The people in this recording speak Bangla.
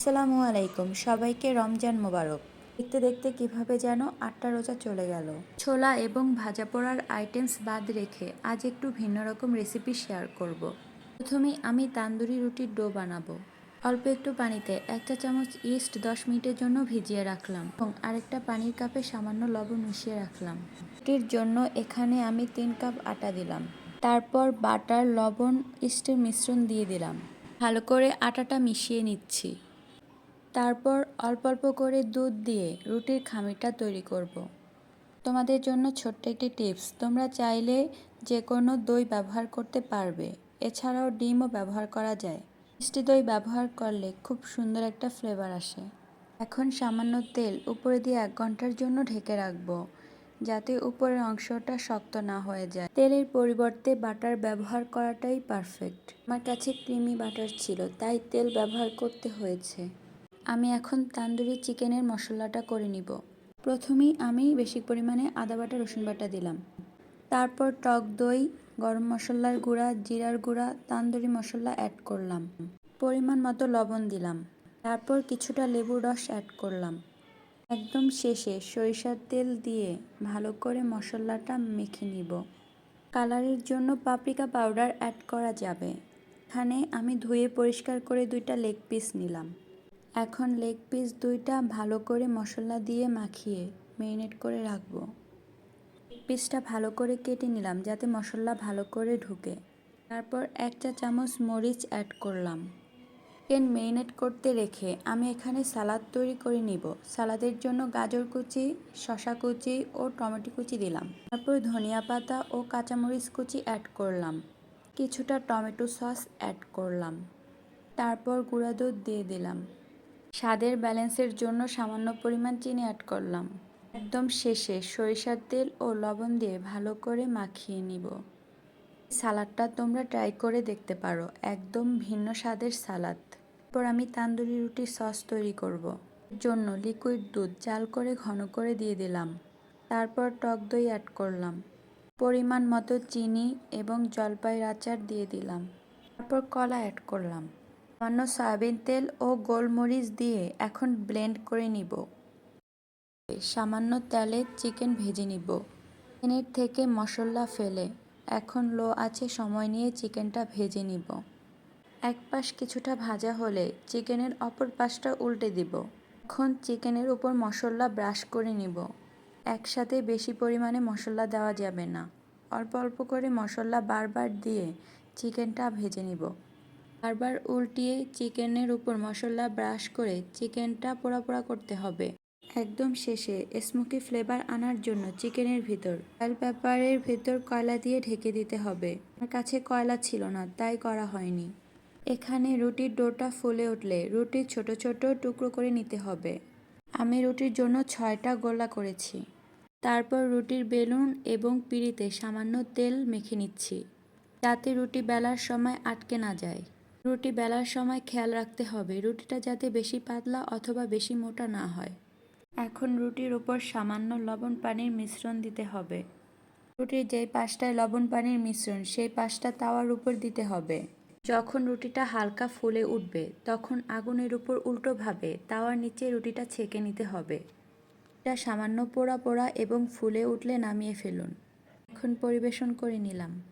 আসসালামু আলাইকুম। সবাইকে রমজান মোবারক। দেখতে দেখতে কীভাবে যেন আটটা রোজা চলে গেল। ছোলা এবং ভাজা পোড়ার আইটেমস বাদ রেখে আজ একটু ভিন্ন রকম রেসিপি শেয়ার করব। প্রথমে আমি তান্দুরি রুটির ডো বানাবো। অল্প একটু পানিতে একটা চামচ ইস্ট দশ মিনিটের জন্য ভিজিয়ে রাখলাম এবং আরেকটা পানির কাপে সামান্য লবণ মিশিয়ে রাখলাম। রুটির জন্য এখানে আমি তিন কাপ আটা দিলাম। তারপর বাটার, লবণ ইস্টের মিশ্রণ দিয়ে দিলাম। ভালো করে আটাটা মিশিয়ে নিচ্ছি। তারপর অল্প অল্প করে দুধ দিয়ে রুটির খামিরটা তৈরি করব। তোমাদের জন্য ছোট্ট একটি টিপস, তোমরা চাইলে যে কোনো দই ব্যবহার করতে পারবে। এছাড়াও ডিমও ব্যবহার করা যায়। মিষ্টি দই ব্যবহার করলে খুব সুন্দর একটা ফ্লেভার আসে। এখন সামান্য তেল উপরে দিয়ে এক ঘণ্টার জন্য ঢেকে রাখব, যাতে উপরের অংশটা শক্ত না হয়ে যায়। তেলের পরিবর্তে বাটার ব্যবহার করাটাই পারফেক্ট আমার কাছে ক্রিমি বাটার ছিল, তাই তেল ব্যবহার করতে হয়েছে। আমি এখন তান্দুরি চিকেনের মশলাটা করে নিব। প্রথমেই আমি বেশি পরিমাণে আদা বাটা, রসুন বাটা দিলাম। তারপর টক দই, গরম মশলার গুঁড়া, জিরার গুঁড়া, তান্দুরি মশলা অ্যাড করলাম। পরিমাণ মতো লবণ দিলাম। তারপর কিছুটা লেবুর রস অ্যাড করলাম। একদম শেষে সরিষার তেল দিয়ে ভালো করে মশলাটা মেখে নিব। কালারের জন্য পাপরিকা পাউডার অ্যাড করা যাবে। এখানে আমি ধুয়ে পরিষ্কার করে দুইটা লেগ পিস নিলাম। এখন লেগ পিস দুইটা ভালো করে মশলা দিয়ে মাখিয়ে মেরিনেট করে রাখব। পিসটা ভালো করে কেটে নিলাম যাতে মশলা ভালো করে ঢুকে। তারপর এক চা চামচ মরিচ অ্যাড করলাম। চিকেন মেরিনেট করতে রেখে আমি এখানে সালাদ তৈরি করে নিব। সালাদের জন্য গাজর কুচি শশা কুচি ও টমেটো কুচি দিলাম। তারপর ধনিয়া পাতা ও কাঁচামরিচ কুচি অ্যাড করলাম। কিছুটা টমেটো সস অ্যাড করলাম। তারপর গুঁড়া দুধ দিয়ে দিলাম। স্বাদের ব্যালেন্সের জন্য সামান্য পরিমাণ চিনি অ্যাড করলাম। একদম শেষে সরিষার তেল ও লবণ দিয়ে ভালো করে মাখিয়ে নিব। সালাদটা তোমরা ট্রাই করে দেখতে পারো, একদম ভিন্ন স্বাদের সালাদ। এরপর আমি তান্দুরি রুটির সস তৈরি করব। জন্য লিকুইড দুধ চাল করে ঘন করে দিয়ে দিলাম। তারপর টক দই অ্যাড করলাম। পরিমাণ মতো চিনি এবং জলপাইয়ের আচার দিয়ে দিলাম। তারপর কলা অ্যাড করলাম। সামান্য সয়াবিন তেল ও গোলমরিচ দিয়ে এখন ব্লেন্ড করে নিব। সামান্য তেলে চিকেন ভেজে নিব। চিকেনের থেকে মশলা ফেলে। এখন লো আছে সময় নিয়ে চিকেনটা ভেজে নিব। এক পাশ কিছুটা ভাজা হলে চিকেনের অপর পাশটা উল্টে দিব। এখন চিকেনের উপর মশলা ব্রাশ করে নিব। একসাথে বেশি পরিমাণে মশলা দেওয়া যাবে না। অল্প অল্প করে মশলা বারবার দিয়ে চিকেনটা ভেজে নিব। বারবার উল্টিয়ে চিকেনের উপর মশলা ব্রাশ করে চিকেনটা পোড়া পোড়া করতে হবে। একদম শেষে স্মোকি ফ্লেভার আনার জন্য চিকেনের ভিতর অয়েল পেপারের ভিতর কয়লা দিয়ে ঢেকে দিতে হবে। আমার কাছে কয়লা ছিল না, তাই করা হয়নি। এখানে রুটির ডোটা ফুলে উঠলে রুটি ছোট ছোট টুকরো করে নিতে হবে। আমি রুটির জন্য ছয়টা গোলা করেছি। তারপর রুটির বেলুন এবং পিড়িতে সামান্য তেল মেখে নিচ্ছি, যাতে রুটি বেলার সময় আটকে না যায়। রুটি বেলার সময় খেয়াল রাখতে হবে। রুটিটা যাতে বেশি পাতলা অথবা বেশি মোটা না হয়। এখন রুটির উপর সামান্য লবণ পানির মিশ্রণ দিতে হবে। রুটির যেই পাশটায় লবণ পানির মিশ্রণ, সেই পাশটা তাওয়ার উপর দিতে হবে। যখন রুটিটা হালকা ফুলে উঠবে, তখন আগুনের উপর উল্টোভাবে তাওয়ার নিচে রুটিটা ছেঁকে নিতে হবে। এটা সামান্য পোড়া পোড়া এবং ফুলে উঠলে নামিয়ে ফেলুন। এখন পরিবেশন করে নিলাম।